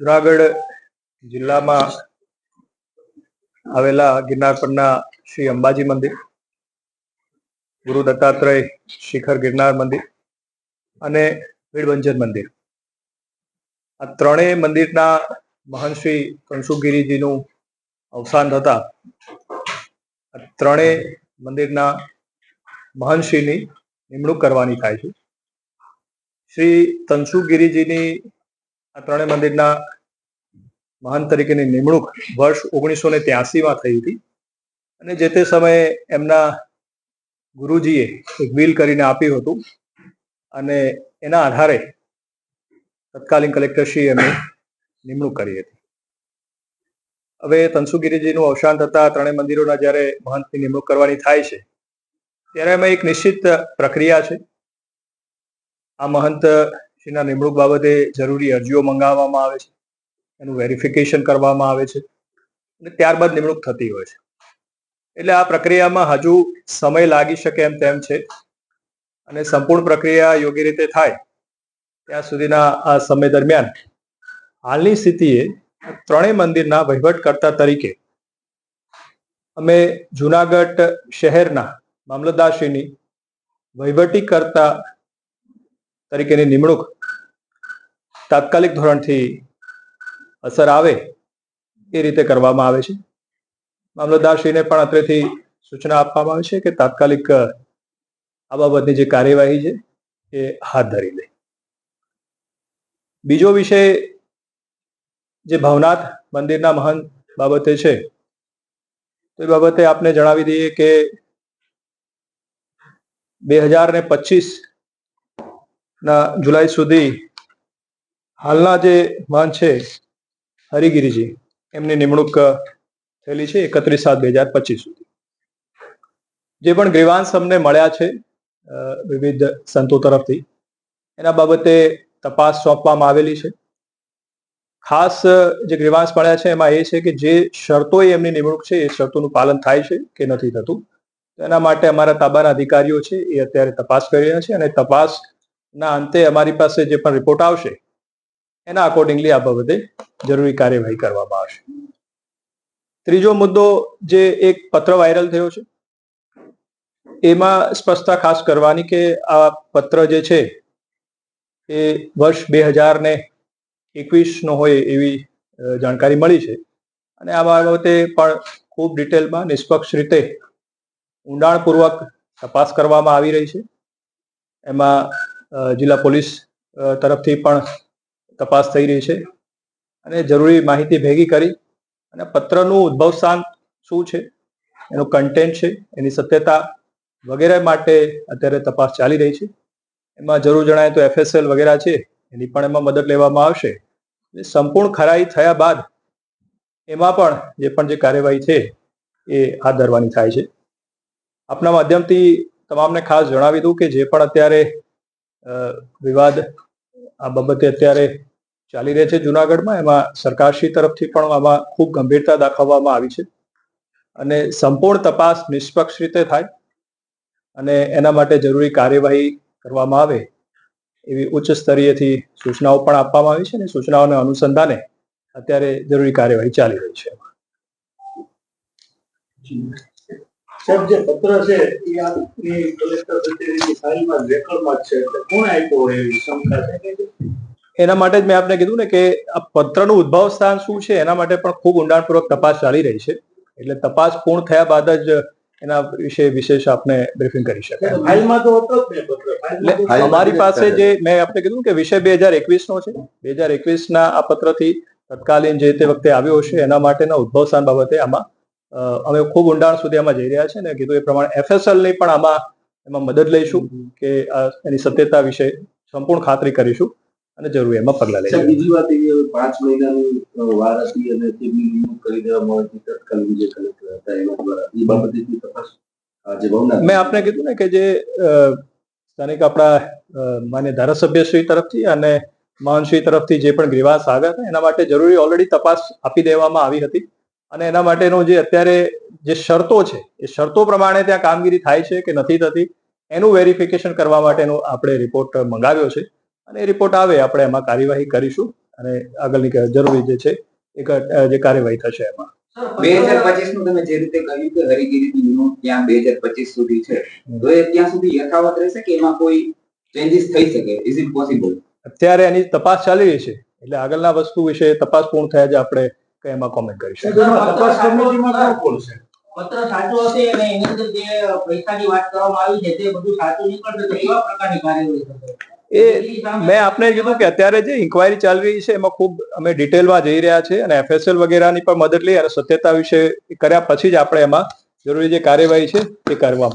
જુનાગઢ જિલ્લામાં આવેલા ગિરનાર પરના શ્રી અંબાજી મંદિર, ગુરુ દત્તાત્રેય શિખર ગિરનાર મંદિર અને ભીડભંજન મંદિર. આ ત્રણેય મંદિરના મહાન શ્રી કણસુગીરીજીનું અવસાન થતા ત્રણેય મંદિરના મહંતશ્રીની નિમણૂક કરવાની થાય છે. શ્રી તનસુગીરીજીની આ ત્રણેય મંદિરના મહંત તરીકેની નિમણૂક વર્ષ ઓગણીસો ને ત્યાસીમાં થઈ હતી. અને જે તે સમયે એમના ગુરુજીએ એક વિલ કરીને આપ્યું હતું. અને એના આધારે તત્કાલીન કલેક્ટરશ્રીએ એમની નિમણૂક કરી હતી. હવે તનસુગીરીજીનું અવસાન થતા ત્રણેય મંદિરોના જ્યારે મહંતની નિમણૂક કરવાની થાય છે, ત્યારે એમાં એક નિશ્ચિત પ્રક્રિયા છે. આ મહંત શ્રીના નિમણૂક બાબતે જરૂરી અરજીઓ મંગાવવામાં આવે છે. એનું વેરિફિકેશન કરવામાં આવે છે અને ત્યારબાદ નિમણૂક થતી હોય છે. એટલે આ પ્રક્રિયામાં હજુ સમય લાગી શકે એમ તેમ છે અને સંપૂર્ણ પ્રક્રિયા યોગ્ય રીતે થાય ત્યાં સુધીના આ સમય દરમિયાન હાલની સ્થિતિએ ત્રણેય મંદિરના વહીવટકર્તા તરીકે અમે જુનાગઢ શહેરના મામલતદારશ્રીની વહીવટીકર્તા તરીકેની નિમણૂક તાત્કાલિક ધોરણથી અસર આવે એ રીતે કરવામાં આવે છે. મામલતદારશ્રીને પણ અત્રેથી સૂચના આપવામાં આવે છે કે તાત્કાલિક આ બાબતની જે કાર્યવાહી છે એ હાથ ધરી લે. બીજો વિષય જે ભવનાથ મંદિરના મહંત બાબતે છે, તો એ બાબતે આપને જણાવી દઈએ કે બે હજાર ને પચીસ ના જુલાઈ સુધી હાલના જે માન છે, હરિગીરીજી, એમની નિમણૂક થયેલી છે એકત્રીસ સાત બે હજાર પચીસ સુધી. જે પણ ગ્રીવાંશ અમને મળ્યા છે વિવિધ સંતો તરફથી, એના બાબતે તપાસ સોંપવામાં આવેલી છે. ખાસ જે ગ્રીવાંશ મળ્યા છે એમાં એ છે કે જે શરતો એમની નિમણૂક છે, એ શરતોનું પાલન થાય છે કે નથી થતું. એના માટે અમારા તાબાના અધિકારીઓ છે એ અત્યારે તપાસ કરી રહ્યા છે અને તપાસના અંતે અમારી પાસે જે પણ રિપોર્ટ આવશે એના અકોર્ડિંગલી આ બાબતે જરૂરી કાર્યવાહી કરવામાં આવશે. ત્રીજો મુદ્દો જે એક પત્ર વાયરલ થયો છે, એમાં સ્પષ્ટતા ખાસ કરવાની કે આ પત્ર જે છે, એ વર્ષ બે હજાર ને એકવીસનો હોય એવી જાણકારી મળી છે. અને આ બાબતે પણ ખૂબ ડિટેલમાં નિષ્પક્ષ રીતે ઊંડાણપૂર્વક તપાસ કરવામાં આવી રહી છે. એમાં જિલ્લા પોલીસ તરફથી પણ તપાસ થઈ રહી છે અને જરૂરી માહિતી ભેગી કરી અને પત્રનું ઉદ્ભવ સ્થાન શું છે, એનું કન્ટેન્ટ છે, એની સત્યતા વગેરે માટે અત્યારે તપાસ ચાલી રહી છે. એમાં જરૂર જણાય તો એફએસએલ વગેરે છે, એની પણ એમાં મદદ લેવામાં આવશે. સંપૂર્ણ ખરાઈ થયા બાદ એમાં પણ જે પણ જે કાર્યવાહી છે, એ હાથ ધરવાની થાય છે. આપના માધ્યમથી તમામને ખાસ જણાવી દઉં કે જે પણ અત્યારે વિવાદ આ બાબતે અત્યારે ચાલી રહી છે જુનાગઢમાં. એમાં સરકારશ્રી તરફથી પણ આમાં ખૂબ ગંભીરતા દાખવવામાં આવી છે. અને સંપૂર્ણ તપાસ નિષ્પક્ષ રીતે થાય અને એના માટે જરૂરી કાર્યવાહી કરવામાં આવે એવી ઉચ્ચ સ્તરીયથી સૂચનાઓ પણ આપવામાં આવી છે અને સૂચનાઓના અનુસંધાને અત્યારે જરૂરી કાર્યવાહી ચાલી રહી છે. સાહેબ જે પત્ર છે એ આપની કલેક્ટર કચેરીની ફાઇલમાં રેકોર્ડમાં જ છે. એટલે કોણ આપ્યો હોય એવી શંકા છે? એના માટે જ મેં આપને કીધું ને કે આ પત્રનું ઉદ્ભવ સ્થાન શું છે એના માટે પણ ખૂબ ઊંડાણપૂર્વક તપાસ ચાલી રહી છે. એટલે તપાસ પૂર્ણ થયા બાદ જ એના વિશે વિશેષ આપને બ્રીફિંગ કરી શકાય. ફાઇલમાં તો હતો જ એટલે અમારી પાસે જે મેં આપને કીધું કે વિષય બે હજાર એકવીસ નો છે. બે હજાર એકવીસ ના આ પત્રથી તત્કાલીન જે તે વખતે આવ્યો હશે એના માટેના ઉદ્ભવ સ્થાન બાબતે આમાં અમે ખૂબ ઊંડાણ સુધી આમાં જઈ રહ્યા છે ને કીધું એ પ્રમાણે એફએસએલની પણ આમાં એમાં મદદ લઈશું કે એની સત્યતા વિશે સંપૂર્ણ ખાતરી કરીશું અને જરૂરી એમાં પગલા લઈશું બીજી વાત એવી પાંચ મહિનાની વાર હતી અને તેમની નિમણૂક કરી દેવામાં આવી તત્કાલીન જે કલેક્ટર હતા એના દ્વારા. એ બાબતે તપાસ મેં આપને કીધું ને કે જે સ્થાનિક આપણા માન્ય ધારાસભ્યશ્રી તરફથી અને મહાનશ્રી તરફથી જે પણ ગ્રીવાસ આવ્યા હતા એના માટે જરૂરી ઓલરેડી તપાસ આપી દેવામાં આવી હતી. અને એના માટેનું જે અત્યારે જે શરતો છે એ શરતો પ્રમાણે ત્યાં કામગીરી થાય છે કે નથી થતી એનું વેરિફિકેશન કરવા માટેનો આપણે રિપોર્ટ મંગાવ્યો છે. અને એ રિપોર્ટ આવે આપણે એમાં કાર્યવાહી કરીશું અને આગળની જરૂરી જે છે એ જે કાર્યવાહી થશે એમાં. બે હજાર પચીસનું તમે જે રીતે કહ્યું કે હરિગીરીની ત્યાં બે હજાર પચીસ સુધી છે તો એ ત્યાં સુધી યથાવત રહેશે કે એમાં કોઈ ચેન્જીસ થઈ શકે? ઇઝ ઇટ પોસિબલ અત્યારે એની તપાસ ચાલી રહી છે એટલે આગળના વસ્તુ વિશે તપાસ પૂર્ણ થયા જ આપણે કઈ એમાં કોમેન્ટ કરીશું તપાસ કમિટીમાં કોણ કોણ પત્ર સાચો હશે અને એની અંદર જે પૈસાની વાત કરવામાં આવી છે તે બધું સાચું નીકળશે તો કેવા પ્રકારની કાર્યવાહી થશે? એ મેં આપને કીધું કે અત્યારે જે ઇન્કવાયરી ચાલી રહી છે એમાં ખૂબ અમે ડિટેલમાં જઈ રહ્યા છે અને એફએસએલ વગેરેની પણ મદદ લઈ અને સત્યતા વિશે કર્યા પછી જ આપણે એમાં જરૂરી જે કાર્યવાહી છે એ કરવામાં